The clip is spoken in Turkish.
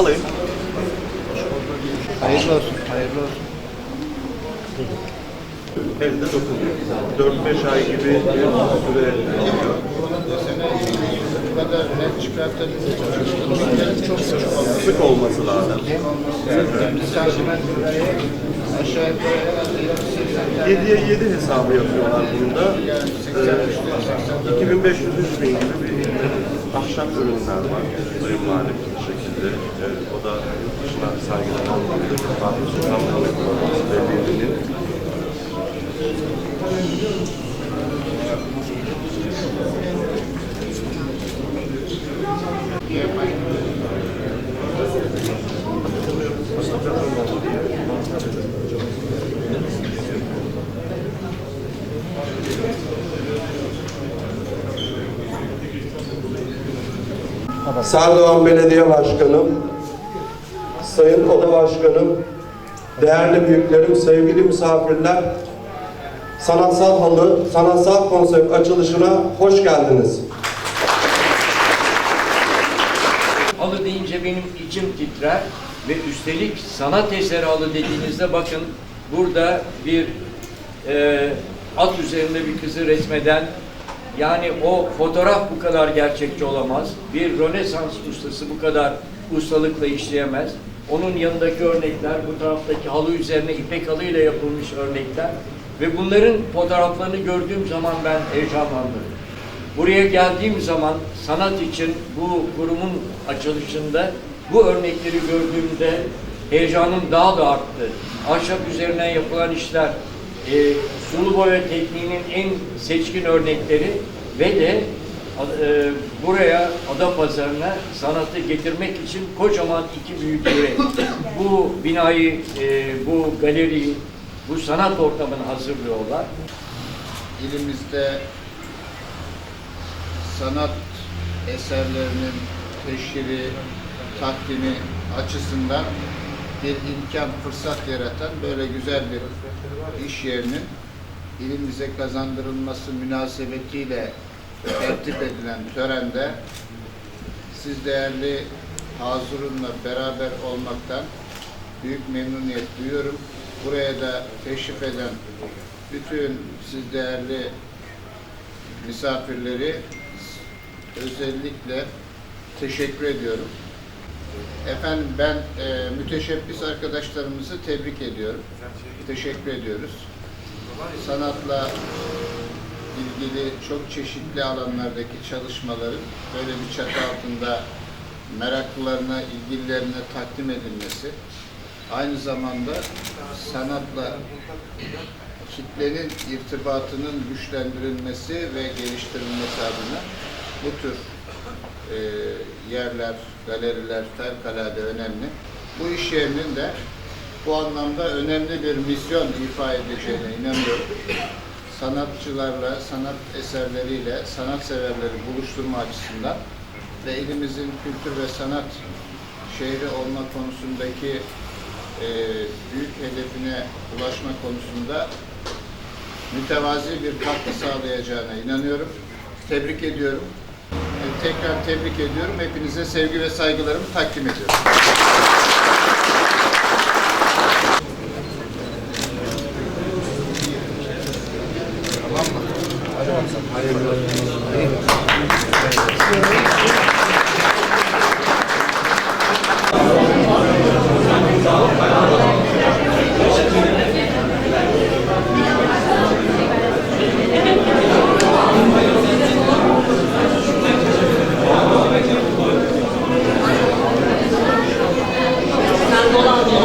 Alayım. Hayırlı olsun, hayırlı olsun. Evde dokunuyor. 4-5 ay gibi bir süre alıyor. Sık olması. Lazım. 7'ye 7 hesabı yapıyorlar bunda. Ee, 2500 bin gibi bir ahşap ürünler var. Sayın Valim Ee, o da yurt dışına sergilenen bir Fatih Sultan Mehmet Belediye'nin Serdoğan Belediye Başkanım, Sayın Oda Başkanım, değerli büyüklerim, sevgili misafirler, sanatsal halı, sanatsal konsept açılışına hoş geldiniz. Halı deyince benim içim titrer ve üstelik sanat eseri halı dediğinizde bakın burada bir e, at üzerinde bir kızı resmeden yani o fotoğraf bu kadar gerçekçi olamaz. Bir Rönesans ustası bu kadar ustalıkla işleyemez. Onun yanındaki örnekler, bu taraftaki halı üzerine ipek halıyla yapılmış örnekler ve bunların fotoğraflarını gördüğüm zaman ben heyecanlandım. Buraya geldiğim zaman sanat için bu kurumun açılışında bu örnekleri gördüğümde heyecanım daha da arttı. Ahşap üzerine yapılan işler, e, sulu boya tekniğinin en seçkin örnekleri ve de e, buraya Adapazarı'na sanatı getirmek için kocaman iki büyük yürek. Bu binayı, e, bu galeriyi, bu sanat ortamını hazırlıyorlar. ilimizde sanat eserlerinin teşhiri, takdimi açısından bir imkan, fırsat yaratan böyle güzel bir iş yerinin ilimize kazandırılması münasebetiyle tertip edilen törende siz değerli Hazurun'la beraber olmaktan büyük memnuniyet duyuyorum. Buraya da teşrif eden bütün siz değerli misafirleri özellikle teşekkür ediyorum. Efendim ben e, müteşebbis arkadaşlarımızı tebrik ediyorum. Teşekkür ediyoruz. Sanatla ilgili çok çeşitli alanlardaki çalışmaların böyle bir çatı altında meraklılarına, ilgililerine takdim edilmesi, aynı zamanda sanatla kitlenin irtibatının güçlendirilmesi ve geliştirilmesi adına bu tür e, yerler, galeriler fevkalade önemli. Bu iş yerinin de bu anlamda önemli bir misyon ifa edeceğine inanıyorum. Sanatçılarla, sanat eserleriyle sanatseverleri buluşturma açısından ve ilimizin kültür ve sanat şehri olma konusundaki e, büyük hedefine ulaşma konusunda mütevazi bir katkı sağlayacağına inanıyorum. Tebrik ediyorum. Tekrar tebrik ediyorum. Hepinize sevgi ve saygılarımı takdim ediyorum. 多大年纪？